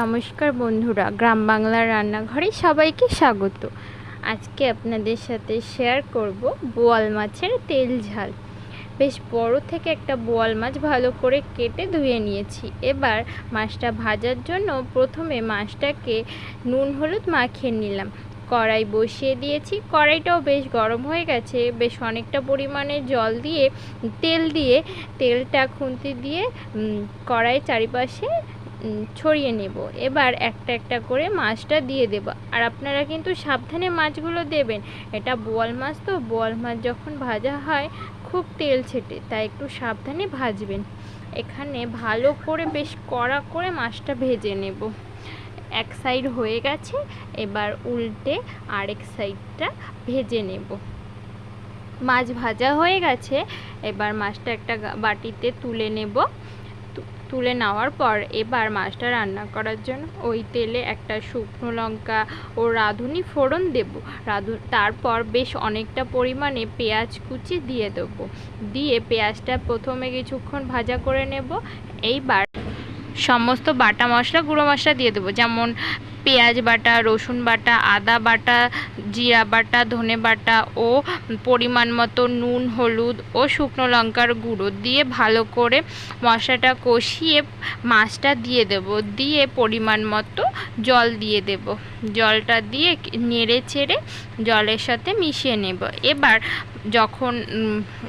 নমস্কার বন্ধুরা, গ্রাম বাংলার রান্নাঘরে সবাইকে স্বাগত। আজকে আপনাদের সাথে শেয়ার করব বোয়াল মাছের তেল ঝাল। বেশ বড় থেকে একটা বোয়াল মাছ ভালো করে কেটে ধুয়ে নিয়েছি। এবার মাছটা ভাজার জন্য প্রথমে মাছটাকে নুন হলুদ মাখিয়ে নিলাম। কড়াই বসিয়ে দিয়েছি। কড়াইটাও বেশ গরম হয়ে গেছে। বেশ অনেকটা পরিমাণে জল দিয়ে, তেল দিয়ে, তেলটা খুন্তি দিয়ে কড়াইয়ের চারিপাশে ছড়িয়ে নেব। এবার একটা একটা করে মাছটা দিয়ে দেব। আর আপনারা কিন্তু সাবধানে মাছগুলো দেবেন। এটা বোয়াল মাছ তো, বোয়াল মাছ যখন ভাজা হয়, খুব তেল ছেটে, তাই একটু সাবধানে ভাজবেন। এখানে ভালো করে বেশ কড়া করে মাছটা ভেজে নেব। এক সাইড হয়ে গেছে, এবার উল্টে আরেক সাইডটা ভেজে নেব। মাছ ভাজা হয়ে গেছে, এবার মাছটা একটা বাটিতে তুলে নেব। তুলে নেওয়ার পর এবার মাছটা রান্না করার জন্য ওই তেলে একটা শুকনো লঙ্কা ও রাঁধুনি ফোড়ন দেব। রাঁধু, তারপর বেশ অনেকটা পরিমাণে পেঁয়াজ কুচি দিয়ে দেবো। দিয়ে পেঁয়াজটা প্রথমে কিছুক্ষণ ভাজা করে নেব। এইবার সমস্ত বাটা মশলা, গুঁড়ো মশলা দিয়ে দেবো। যেমন পেঁয়াজ বাটা, রসুন বাটা, আদা বাটা, জিরা বাটা, ধনে বাটা ও পরিমাণ মতো নুন, হলুদ ও শুকনো লঙ্কার গুঁড়ো দিয়ে ভালো করে মশলাটা কষিয়ে মাছটা দিয়ে দেব। দিয়ে পরিমাণ মতো জল দিয়ে দেব। জলটা দিয়ে নেড়ে চেড়ে জলের সাথে মিশিয়ে নেব। এবার যখন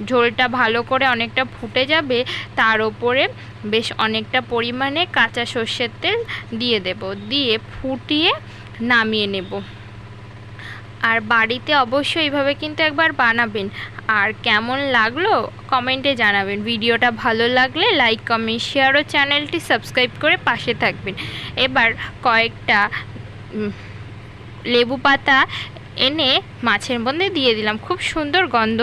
ঝোলটা ভালো করে অনেকটা ফুটে যাবে, তার ওপরে বেশ অনেকটা পরিমাণে কাঁচা সর্ষের তেল দিয়ে দেব, দিয়ে ফুটিয়ে নামিয়ে নেব। আর বাড়িতে অবশ্যই এইভাবে কিন্তু একবার বানাবেন। আর কেমন লাগল কমেন্টে জানাবেন। ভিডিওটা ভালো লাগলে লাইক, কমেন্ট, শেয়ার ও চ্যানেলটি সাবস্ক্রাইব করে পাশে থাকবেন। এবার কয়েকটা লেবু পাতা এনে মাছের মধ্যে দিয়ে দিলাম। খুব সুন্দর গন্ধ